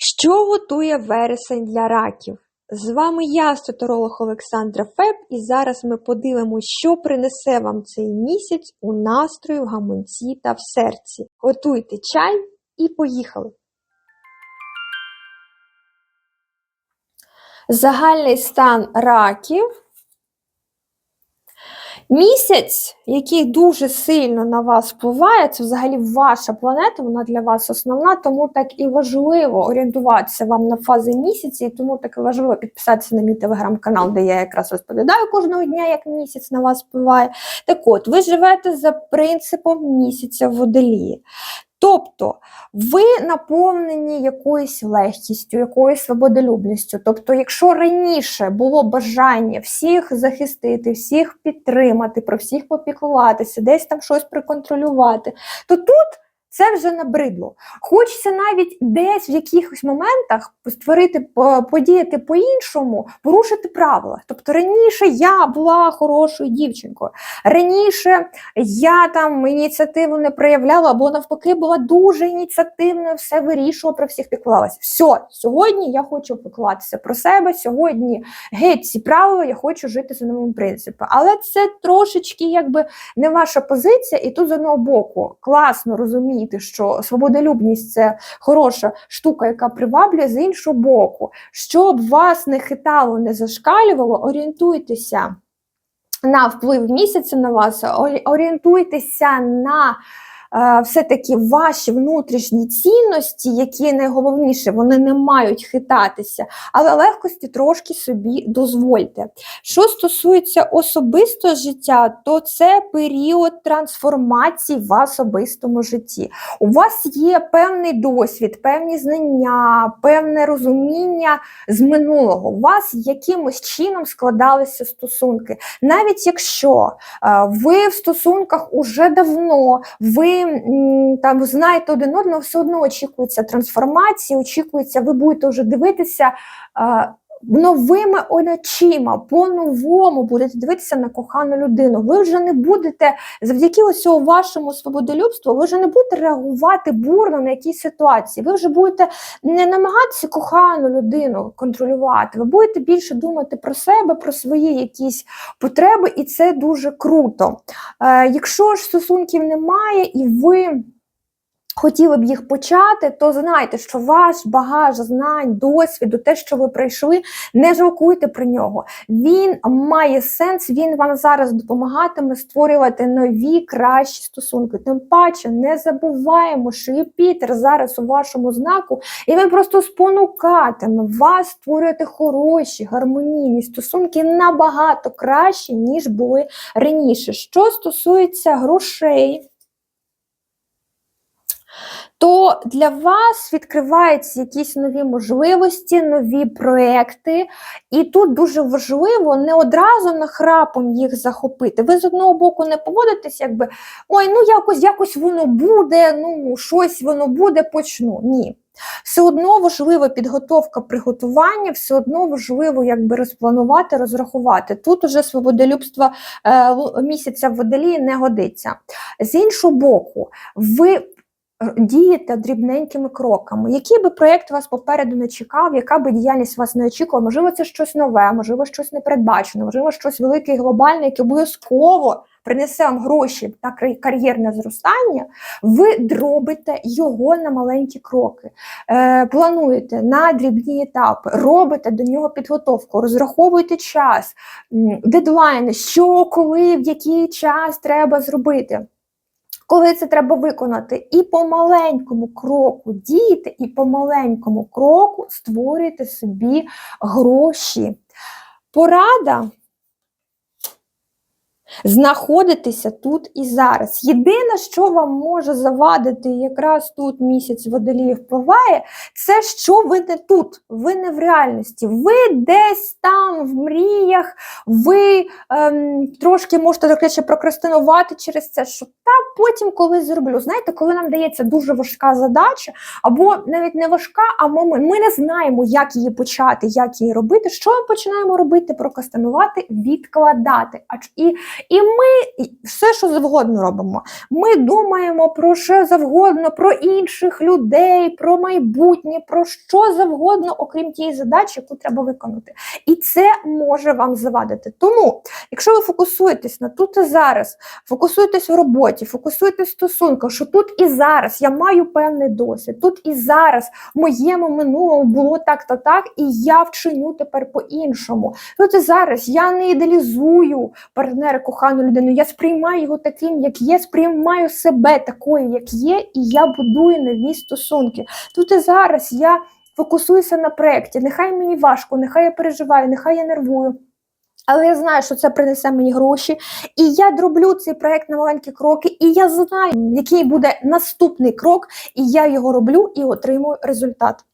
Що готує вересень для раків? З вами я, стоторолог Олександра Феб, і зараз ми подивимося, що принесе вам цей місяць у настрої, в гаманці та в серці. Готуйте чай і поїхали! Загальний стан раків. Місяць, який дуже сильно на вас впливає, це взагалі ваша планета, вона для вас основна, тому так і важливо орієнтуватися вам на фази місяці, і тому так і важливо підписатися на мій телеграм-канал, де я якраз розповідаю кожного дня, як місяць на вас впливає. Так от, ви живете за принципом місяця водолії. Тобто ви наповнені якоюсь легкістю, якоюсь свободолюбністю. Тобто, якщо раніше було бажання всіх захистити, всіх підтримати, про всіх попіклуватися, десь там щось проконтролювати, то тут це вже набридло. Хочеться навіть десь в якихось моментах створити, по- подіяти по-іншому, порушити правила. Тобто раніше я була хорошою дівчинкою, раніше я там ініціативу не проявляла, або навпаки була дуже ініціативною, все вирішувала, про всіх піклувалася. Все, сьогодні я хочу піклуватися про себе. Сьогодні геть ці правила, я хочу жити за новим принципом. Але це трошечки якби не ваша позиція, і тут з одного боку класно розуміти, що свободолюбність це хороша штука, яка приваблює, з іншого боку, щоб вас не хитало, не зашкалювало, орієнтуйтеся на вплив місяця на вас, орієнтуйтеся на все-таки ваші внутрішні цінності, які найголовніше, вони не мають хитатися, але легкості трошки собі дозвольте. Що стосується особистого життя, то це період трансформації в особистому житті. У вас є певний досвід, певні знання, певне розуміння з минулого. У вас якимось чином складалися стосунки. Навіть якщо е, ви в стосунках уже давно, ви там знаєте один одного, все одно очікується трансформації, очікується, ви будете вже дивитися. Новими очима, по-новому будете дивитися на кохану людину. Ви вже не будете завдяки ось цього вашому свободолюбству, ви вже не будете реагувати бурно на якісь ситуації. Ви вже будете не намагатися кохану людину контролювати. Ви будете більше думати про себе, про свої якісь потреби, і це дуже круто. Е, якщо ж стосунків немає, і ви хотіли б їх почати, то знайте, що ваш багаж знань, досвіду, те, що ви пройшли, не жалкуйте про нього. Він має сенс, він вам зараз допомагатиме створювати нові кращі стосунки. Тим паче не забуваємо, що Юпітер зараз у вашому знаку, і він просто спонукатиме вас створювати хороші, гармонійні стосунки набагато краще, ніж були раніше. Що стосується грошей, то для вас відкриваються якісь нові можливості, нові проекти, і тут дуже важливо не одразу нахрапом їх захопити. Ви з одного боку не поводитесь, якби ой, ну якось якось воно буде, ну щось воно буде, почну. Ні. Все одно важлива підготовка приготування, все одно важливо якби розпланувати, розрахувати. Тут уже свободолюбство е, місяця в водолії не годиться. З іншого боку, ви дієте дрібненькими кроками. Який би проєкт вас попереду не чекав, яка би діяльність вас не очікувала, можливо, це щось нове, можливо, щось непередбачене, можливо, щось велике і глобальне, яке обов'язково принесе вам гроші та кар- кар'єрне зростання, ви дробите його на маленькі кроки, е, плануєте на дрібні етапи, робите до нього підготовку, розраховуєте час, дедлайни, що, коли, в який час треба зробити коли це треба виконати, і по маленькому кроку діяти, і по маленькому кроку створюєте собі гроші. Порада знаходитися тут і зараз. Єдине, що вам може завадити, якраз тут місяць водолії впливає, це що ви не тут, ви не в реальності, ви десь там в мріях, ви ем, трошки можете так ще прокрастинувати через це, що та потім коли зроблю. Знаєте, коли нам дається дуже важка задача, або навіть не важка, а момент, ми не знаємо, як її почати, як її робити. Що ми починаємо робити? Прокрастинувати, відкладати. А і І ми все, що завгодно робимо. Ми думаємо про що завгодно, про інших людей, про майбутнє, про що завгодно, окрім тієї задачі, яку треба виконати. І це може вам завадити. Тому, якщо ви фокусуєтесь на тут і зараз, фокусуєтесь в роботі, фокусуєтесь в стосунках, що тут і зараз я маю певний досвід, тут і зараз в моєму минулому було так-то так, і я вчиню тепер по-іншому. Тут і зараз я не ідеалізую партнера, кохану людину, я сприймаю його таким, як є, сприймаю себе такою, як є, і я будую нові стосунки. Тут і зараз я фокусуюся на проєкті. Нехай мені важко, нехай я переживаю, нехай я нервую. Але я знаю, що це принесе мені гроші, і я дроблю цей проект на маленькі кроки, і я знаю, який буде наступний крок, і я його роблю і отримую результат.